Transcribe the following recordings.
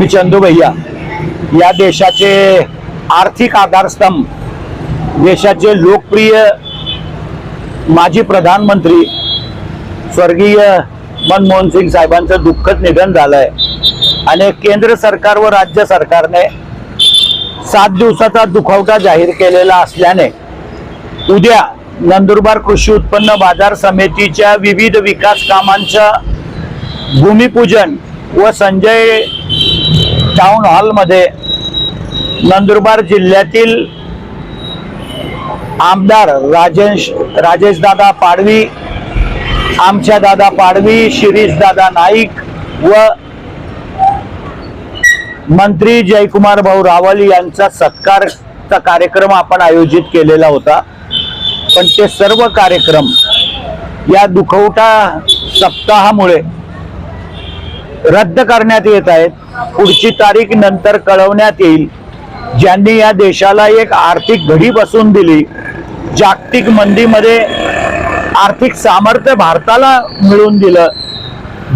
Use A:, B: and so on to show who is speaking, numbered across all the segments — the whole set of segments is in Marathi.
A: मी चंदू भैया. या देशाचे आर्थिक आधारस्तंभ देशाचे लोकप्रिय माजी प्रधानमंत्री स्वर्गीय मनमोहन सिंग साहेबांचं दुःखद निधन झालंय. आणि केंद्र सरकार व राज्य सरकारने सात दिवसाचा दुखवटा जाहीर केलेला असल्याने उद्या नंदुरबार कृषी उत्पन्न बाजार समितीच्या विविध विकास कामांचं भूमिपूजन व संजय टाउन हॉलमध्ये नंदुरबार जिल्ह्यातील आमदार राजेश राजेशदादा पाडवी आमच्या दादा पाडवी शिरीष दादा नाईक व मंत्री जयकुमार भाऊ रावल यांचा सत्कारचा कार्यक्रम आपण आयोजित केलेला होता. पण ते सर्व कार्यक्रम या दुखवटा सप्ताहामुळे रद्द करण्यात येत आहेत. पुढची तारीख नंतर कळवण्यात येईल. ज्यांनी या देशाला एक आर्थिक घडी बसून दिली जागतिक मंदीमध्ये आर्थिक सामर्थ्य भारताला मिळवून दिलं.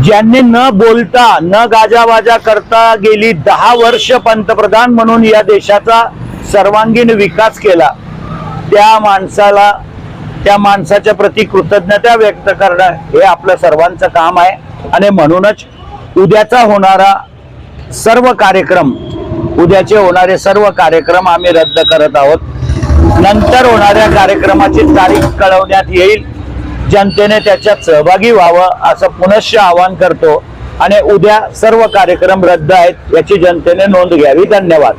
A: ज्यांनी न बोलता न गाजावाजा करता गेली दहा वर्ष पंतप्रधान म्हणून या देशाचा सर्वांगीण विकास केला. त्या माणसाला त्या माणसाच्या प्रती कृतज्ञता व्यक्त करणं हे आपलं सर्वांचं काम आहे. आणि म्हणूनच उद्याचा होणारा सर्व कार्यक्रम उद्याचे होणारे सर्व कार्यक्रम आम्ही रद्द करत आहोत. नंतर होणाऱ्या कार्यक्रमाची तारीख कळवण्यात येईल. जनतेने त्याच्यात सहभागी व्हावं असं पुनश्च आवाहन करतो आणि उद्या सर्व कार्यक्रम रद्द आहेत याची जनतेने नोंद घ्यावी. धन्यवाद.